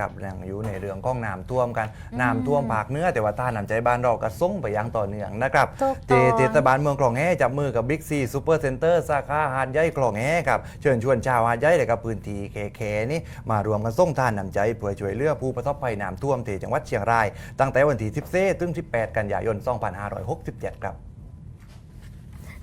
กับยังอยู่ในเรื่องของน้ำท่วมกันอืมน้ำท่วมภาคเหนือแต่ว่าท่าน้ำใจบ้านเราก็ส่งไปอยังต่อเนื่องนะครับถูกเจต้องเทศบาลเมืองคลองแห่จับมือกับบิ๊กซีซูเปอร์เซ็นเตอร์สาขาหาดใหญ่คลองแห่ครับเชิญชวนชาวหาดใหญ่เลยกับพื้นที่เคเคนี่มารวมกันส่งทานน้ำใจเพื่อช่วยเหลือผู้ประสบภัยน้ำท่วมที่จังหวัดเชียงราย ตั้งแต่วันที่ 14ถึง 18 กันยายน 2567 ครับ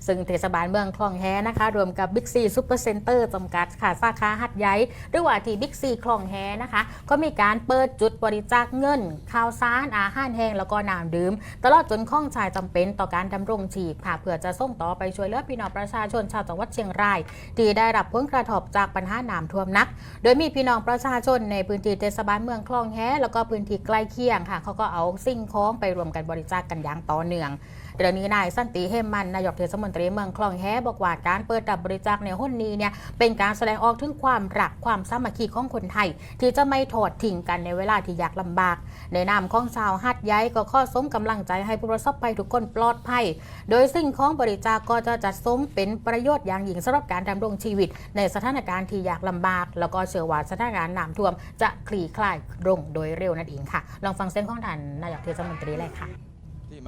ซึ่งเทศบาลเมืองคลองแฮนะคะ รวมกับ Big C Super Center จำกัดค่ะสาขาหัดใหญ่หรือว่าที่ Big C คลองแฮนะคะ ก็มีการเปิดจุดบริจาคเงินข้าวสารอาหารแห้งแล้วก็น้ำดื่ม ตลอดจนข้องชายจำเป็นต่อการดำรงชีพค่ะเพื่อจะส่งต่อไปช่วยเหลือพี่น้องประชาชนชาวจังหวัดเชียงรายที่ได้รับผลกระทบจากปัญหาน้ำท่วมนัก โดยมีพี่น้องประชาชนในพื้นที่เทศบาลเมืองคลองแฮแล้วก็พื้นที่ใกล้เคียงค่ะเขาก็เอาสิ่งของไปรวมกันบริจาคกันอย่างต่อเนื่อง เรื่องนี้นายสันติเฮมมันนายกเทศมนตรีเมืองคลองแฮบอกว่าการเปิดรับบริจาคในหุ้นนี้เนี่ยเป็นการแสดงออกถึงความรักความสามัคคีของคนไทย ที่จะไม่ทอดทิ้งกันในเวลาที่ยากลำบาก ในนามของชาวฮัดย้ายก็ข้อสมกำลังใจให้ผู้ประสบภัยทุกคนปลอดภัย โดยสิ่งของบริจาคก็จะจัดสมเป็นประโยชน์อย่างยิ่งสำหรับการดำรงชีวิต ในสถานการณ์ที่ยากลำบาก แล้วก็เชื่อว่าสถานการณ์น้ำท่วม จะคลี่คลายลงโดยเร็วนั่นเองค่ะ ลองฟังเส้นของท่านนายกเทศมนตรีเลยค่ะ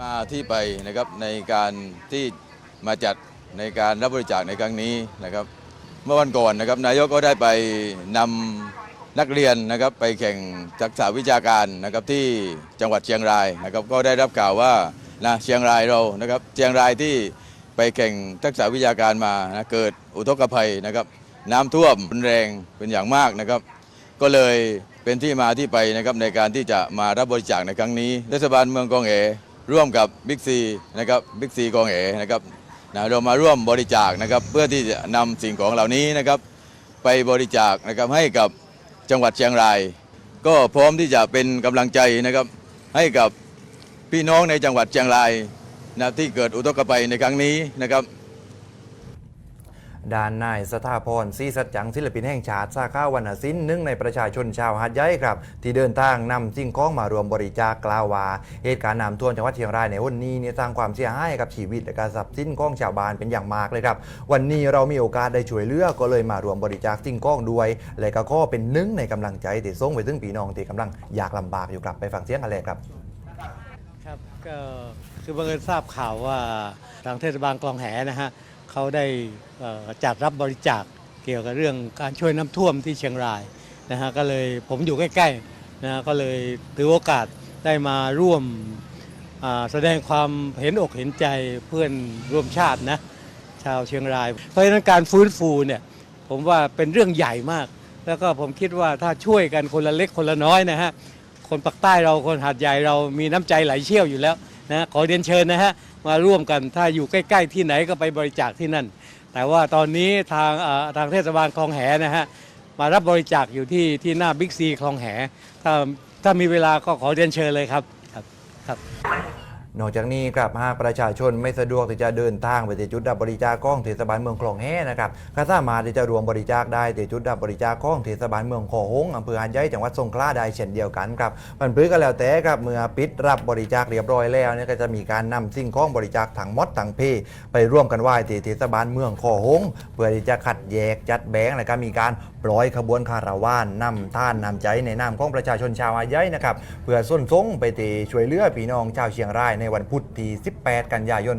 มาที่ไปนะครับในการที่มาจัดในการรับบริจาคในครั้งนี้นะครับ เมื่อวันก่อนนะครับนายกก็ได้ไปนำนักเรียนนะครับไปแข่งทักษะวิชาการนะครับที่จังหวัดเชียงรายนะครับก็ได้รับข่าวว่านะเชียงรายเรานะครับเชียงรายที่ไปแข่งทักษะวิชาการมานะเกิดอุทกภัยนะครับ น้ำท่วมรุนแรงเป็นอย่างมากนะครับ ก็เลยเป็นที่มาที่ไปนะครับในการที่จะมารับบริจาคในครั้งนี้เทศบาลเมืองกองเอ ร่วมกับบิ๊กซีนะครับบิ๊กซีกองเอนะครับนะเรามาร่วมบริจาคนะครับเพื่อที่จะนำสิ่งของเหล่านี้นะครับไปบริจาคนะครับให้กับจังหวัดเชียงราย ก็พร้อมที่จะเป็นกำลังใจนะครับให้กับพี่น้องในจังหวัดเชียงรายนะที่เกิดอุทกภัยในครั้งนี้นะครับ ด้านนายสถาพรศรีสัจจังศิลปินแห่งชาติสาขาวรรณศิลป์หนึ่งในประชาชนชาวหาดใหญ่ครับ ที่เดินทางนำสิ่งของมารวมบริจาคกล่าวว่าเหตุการณ์น้ำท่วมจังหวัดเชียงรายในวันนี้เนี่ยสร้างความเสียหายกับชีวิตและการทรัพย์สินของชาวบ้านเป็นอย่างมากเลยครับ วันนี้เรามีโอกาสได้ช่วยเหลือก็เลยมารวมบริจาคสิ่งของด้วย และก็ข้อเป็นหนึ่งในกำลังใจที่ส่งไปถึงพี่น้องที่กำลังอยากลำบากอยู่ครับไปฟังเสียงกันเลยครับครับก็คือบังเอิญทราบข่าวว่าทางเทศบาลคลองแหนะฮะ เขาได้จัดรับบริจาคเกี่ยวกับเรื่องการช่วยน้ำท่วมที่เชียงรายนะฮะก็เลยผมอยู่ใกล้ๆนะก็เลยถือโอกาสได้มาร่วมแสดงความเห็นอกเห็นใจเพื่อนร่วมชาตินะชาวเชียงราย เพราะฉะนั้นการฟื้นฟูเนี่ยผมว่าเป็นเรื่องใหญ่มาก แล้วก็ผมคิดว่าถ้าช่วยกันคนละเล็กคนละน้อยนะฮะคนปากใต้เราคนหาดใหญ่เรามีน้ำใจไหลเชี่ยวอยู่แล้ว นะขอเรียนเชิญนะฮะมาร่วมกันถ้าอยู่ใกล้ ๆ ที่ไหนก็ไปบริจาคที่นั่น แต่ว่าตอนนี้ทางทางเทศบาลคลองแหนะฮะมารับบริจาคอยู่ที่ที่หน้าบิ๊กซีคลองแหถ้าถ้ามีเวลาก็ขอเรียนเชิญเลยครับครับครับ นอกจากนี้ครับหากประชาชนไม่สะดวกที่จะเดินทางไปที่จุดรับบริจาคของเทศบาลเมืองคลองแห่นะครับก็สามารถที่จะรวมบริจาคได้ที่จุดรับบริจาคของเทศบาลเมืองโคหงอำเภอหาดใหญ่จังหวัดสงขลาได้เช่นเดียวกันครับมันพื้นก็แล้วแต่ครับเมื่อปิดรับบริจาคเรียบร้อยแล้วเนี่ยก็จะมีการนำสิ่งของบริจาคถังมดถังเพไปร่วมกันไหว้ที่เทศบาลเมืองโคหงเพื่อที่จะขัดแยกจัดแบงและก็มีการปล่อยขบวนคาราวานนำท่านนำใจในนามของประชาชนชาวหาดใหญ่นะครับเพื่อส้นทรงไปตีช่วยเหลือพี่น้องชาวเชียงรายในวันพุธที่18 กันยายน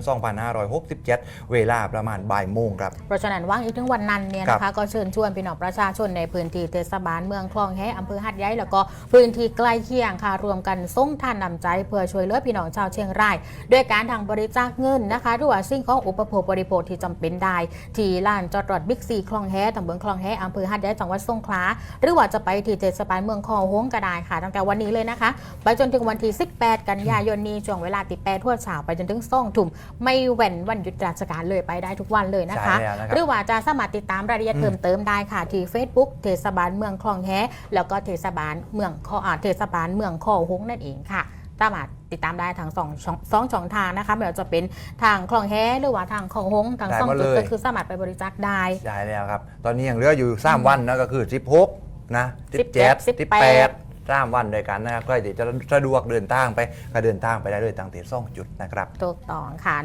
2567 เวลาประมาณบ่ายโมงครับ เพราะฉะนั้นว่างอีกถึงวันนั้นเนี่ยครันะคะบก็เชิญชวนพี่น้องประชาชนในพื้นที่เทศบาลเมืองคลองแฮอำเภอหัดใหญ่แล้วก็พื้นที่ใกล้เคียงค่ะรวมกันส่งท่านนำใจเพื่อช่วยเหลือพี่น้องชาวเชียงรายด้วยการทางบริจาคเงินนะคะหรือว่าสิ่งของอุปโภคบริโภคที่จำเป็นได้ ที่ลานจอดรถบิ๊กซีคลองแฮตำบลคลองแฮอำเภอหัดใหญ่จังหวัดสงขลาหรือว่าจะไปที่เทศบาลเมืองคลองโฮงก็ได้ค่ะตั้งแต่วันนี้เลยนะคะ ไปจนถึงวันที่ 18 กันยายนนี้ช่วงเวลาติดแปดทั่วเช้าไปจนถึงส่องทุ่มไม่เว้นวันหยุดราชการเลยไปได้ทุกวันเลยนะคะ ใช่แล้วนะครับหรือว่าจะสามารถติดตามรายละเอียดเพิ่มเติมได้ค่ะ ที่ Facebook เทศบาลเมืองคลองแฮแล้วก็เทศบาลเมืองคออ่าเทศบาลเมืองคอหงนั่นเองค่ะสามารถติดตามได้ทางสองช่องสองช่องทางนะคะไม่ว่าจะเป็นทางคลองแฮหรือว่าทางคลองหงทางได้สองหมดจุดเลย ก็คือสามารถไปบริจาคได้ได้แล้วครับ ตอนนี้ยังเหลืออยู่ 3 วันนะก็คือ 16 นะ 17 17 18 3วันด้วยกันนะครับใครที่จะสะดวกเดินทางไปก็เดินทางไปได้ด้วยตั้งแต่2จุดนะครับ ถูกต้องค่ะ